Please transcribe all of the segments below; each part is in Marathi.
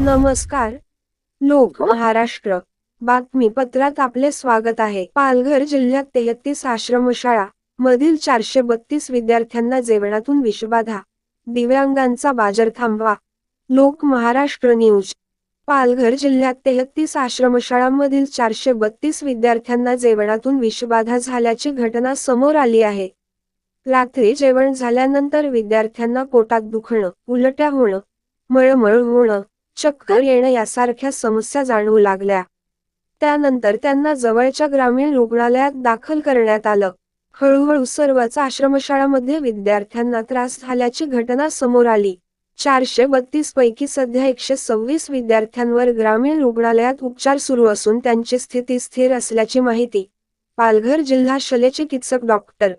नमस्कार. लोक महाराष्ट्र. बातमीपत्रात आपले स्वागत आहे. पालघर जिल्ह्यात तेहतीस आश्रमशाळा मधील चारशे बत्तीस विद्यार्थ्यांना जेवणातून विषबाधा दिव्यांगांचा बाजार थांबवा. लोक महाराष्ट्र न्यूज. पालघर जिल्ह्यात तेहतीस आश्रमशाळांमधील चारशे बत्तीस विद्यार्थ्यांना जेवणातून विषबाधा झाल्याची घटना समोर आली आहे. रात्री जेवण झाल्यानंतर विद्यार्थ्यांना पोटात दुखणं उलट्या होणं मळमळ होणं चक्कर येणं यासारख्या समस्या जाणवू लागल्या. त्यानंतर त्यांना जवळच्या ग्रामीण रुग्णालयात दाखल करण्यात आलं. हळूहळू सर्वच आश्रमशाळामध्ये विद्यार्थ्यांना त्रास झाल्याची घटना समोर आली. चारशे बत्तीस पैकी सध्या एकशे सव्वीस विद्यार्थ्यांवर ग्रामीण रुग्णालयात उपचार सुरू असून त्यांची स्थिती स्थिर असल्याची माहिती पालघर जिल्हा शल्यचिकित्सक डॉक्टर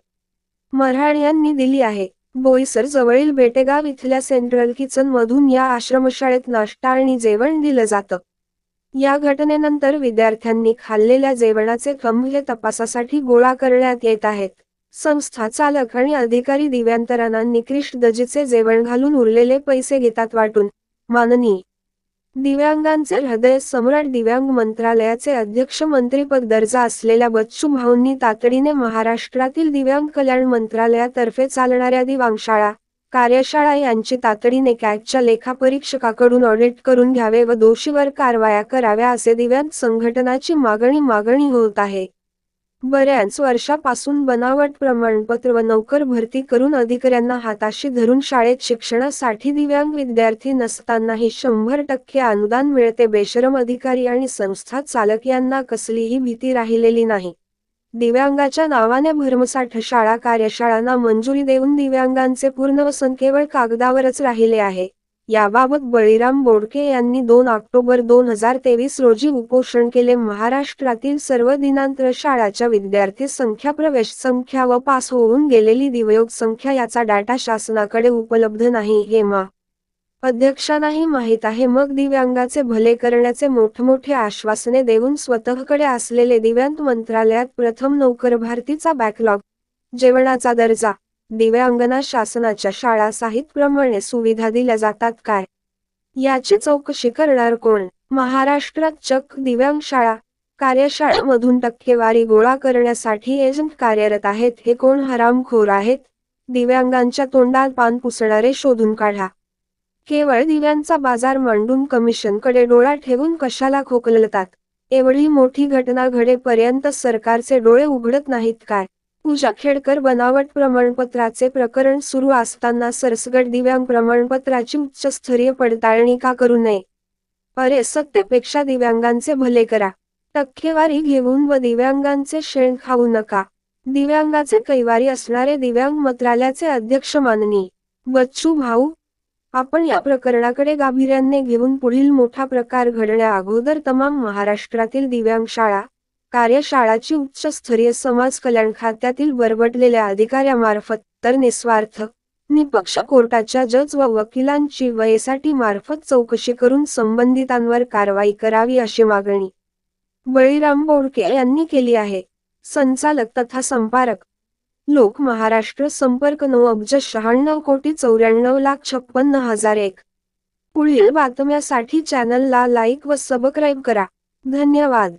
मराळ यांनी दिली आहे. बोईसर जवळील बेटेगाव इथल्या सेंट्रल किचन मधून या आश्रमशाळेत नाश्ता आणि जेवण दिलं जातं. या घटनेनंतर विद्यार्थ्यांनी खाल्लेल्या जेवणाचे खंभे तपासासाठी गोळा करण्यात येत आहेत. संस्था चालक आणि अधिकारी दिव्यांतरांना निकृष्ट दजीचे जेवण घालून उरलेले पैसे घेतात वाटून. माननीय दिव्यांगांचे हृदय सम्राट दिव्यांग मंत्रालयाचे अध्यक्ष मंत्रीपद दर्जा असलेल्या बच्चू भाऊंनी तातडीने महाराष्ट्रातील दिव्यांग कल्याण मंत्रालयातर्फे चालणाऱ्या दिव्यांगशाळा कार्यशाळा यांची तातडीने कॅगच्या लेखापरीक्षकाकडून ऑडिट करून घ्यावे व दोषीवर कारवाया कराव्या असे दिव्यांग संघटनाची मागणी मागणी होत आहे. बऱ्याच वर्षापासून बनावट प्रमाणपत्र व नोकर भरती करून अधिकाऱ्यांना हाताशी धरून शाळेत शिक्षणासाठी दिव्यांग विद्यार्थी नसतानाही शंभर टक्के अनुदान मिळते. बेशरम अधिकारी आणि संस्था चालक यांना कसलीही भीती राहिलेली नाही. दिव्यांगाच्या नावाने भरमसाठ शाळा कार्यशाळांना मंजुरी देऊन दिव्यांगांचे पुनर्वसन केवळ कागदावरच राहिले आहे. याबाबत बळीराम बोडके यांनी दोन ऑक्टोबर दोन हजार तेवीस रोजी उपोषण केले. महाराष्ट्रातील सर्व दिनांतर शाळाच्या विद्यार्थी संख्या प्रवेश संख्या व पास होऊन गेलेली दिवयोग संख्या याचा डाटा शासनाकडे उपलब्ध नाही. हे मा. अध्यक्षांनाही माहीत आहे. मग दिव्यांगाचे भले करण्याचे मोठमोठे आश्वासने देऊन स्वतःकडे असलेले दिव्यांत मंत्रालयात प्रथम नोकर भारतीचा बॅकलॉग जेवणाचा दर्जा दिव्यांगना शासनाच्या शाळा साहित्यप्रमाणे सुविधा दिल्या जातात काय? याची चौकशी करणार कोण? महाराष्ट्रात चक दिव्यांग शाळा कार्यशाळामधून टक्केवारी गोळा करण्यासाठी एजंट कार्यरत आहेत हे कोण हरामखोर आहेत? दिव्यांगांच्या तोंडात पान पुसणारे शोधून काढा. केवळ दिव्यांचा बाजार मांडून कमिशनकडे डोळा ठेवून कशाला खोकलतात? एवढी मोठी घटना घडेपर्यंत सरकारचे डोळे उघडत नाहीत काय? पूजा खेडकर बनावट प्रमाणपत्राचे प्रकरण सुरू असताना सरसगट दिव्यांग प्रमाणपत्राची उच्चस्तरीय पडताळणी का करू नये? अरे सत्तेपेक्षा दिव्यांगांचे भले करा. टक्केवारी घेऊन व दिव्यांगांचे शेण खाऊ नका. दिव्यांगाचे कैवारी असणारे दिव्यांग मंत्रालयाचे अध्यक्ष माननी बच्चू भाऊ आपण या प्रकरणाकडे गांभीर्याने घेऊन पुढील मोठा प्रकार घडण्या अगोदर तमाम महाराष्ट्रातील दिव्यांग शाळा कार्यशाळाची उच्चस्तरीय समाज कल्याण खात्यातील बरबटलेल्या अधिकाऱ्यामार्फत तर निस्वार्थ. निपक्ष कोर्टाच्या जज व वकिलांची वयसाठी मार्फत चौकशी करून संबंधितांवर कारवाई करावी अशी मागणी. बळीराम बोडके यांनी केली आहे. संचालक तथा संपारक. लोक महाराष्ट्र संपर्क नऊ अब्ज शहाण्णव कोटी चौऱ्याण्णव लाख छप्पन्न हजार एक. पुढील बातम्यासाठी चॅनलला लाईक व सबस्क्राईब करा. धन्यवाद.